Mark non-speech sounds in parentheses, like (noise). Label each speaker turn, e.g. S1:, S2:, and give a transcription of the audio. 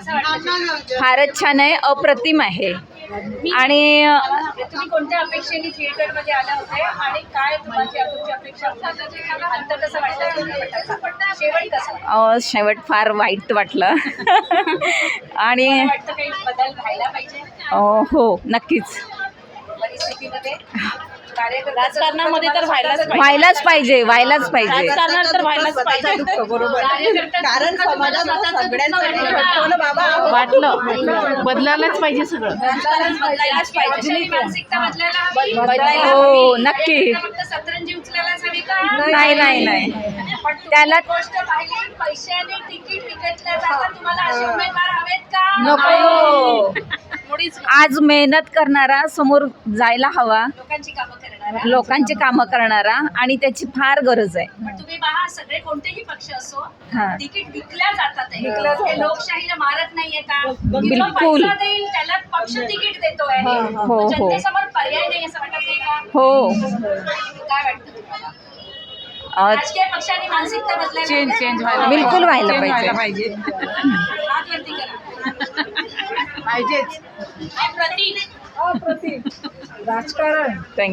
S1: फारच छान आहे अप्रतिम आहे. आणि
S2: तुम्ही कोणत्या अपेक्षेने थिएटरमध्ये आला होते आणि काय तुमची अपेक्षा होती? अंत कसं वाटलं? चित्रपटाचा? शेवट कसं
S1: शेवट फार वाईट वाटलं. (laughs) आणि हो नक्कीच.
S2: परिस्थितीमध्ये
S3: राजकारणामध्ये तर व्हायलाच पाहिजे.
S1: व्हायलाच पाहिजे व्हायलाच पाहिजे.
S3: राजकारणात तर व्हायलाच पाहिजे.
S4: बरोबर. कारण
S3: वाटलं. बदलायलाच पाहिजे सगळं.
S2: बदलायलाच पाहिजे. मानसिकता बदलायला
S1: हो, नक्की.
S2: फक्त सतरंजी उचलायलाच हवी का?
S1: नाही नाही. नाही त्याला-
S2: एक गोष्ट पाहिली पैशाने तिकीट विकतल्या जातात तुम्हाला असे उमेदवार हवेत का?
S1: नको. आज मेहनत करणारा समोर जायला हवा.
S2: लोकांची कामं करणार.
S1: लोकांची कामं करणारा आणि त्याची फार गरज आहे.
S2: पण तुम्ही पहा सगळे कोणतेही पक्ष असो
S1: हा.
S2: तिकीट विकल्या जातात लोकशाहीला मारत नाहीये का? की जो
S1: बिलकुल.
S2: पैसा देईल त्याला पक्ष तिकीट देतो आहे
S1: हो, हो.
S2: जनतेसमोर पर्याय नाही असं वाटत नाही का?
S1: हो.
S2: काय वाटतं तुम्हाला?
S1: अ,
S2: राजकीय पक्षांनी मानसिकता बदलायला
S3: चेंज चेंज व्हायला
S1: बिलकुल व्हायला पाहिजे.
S3: पाहिजे. पाहिजेच
S2: प्रतीक
S1: थँक्यू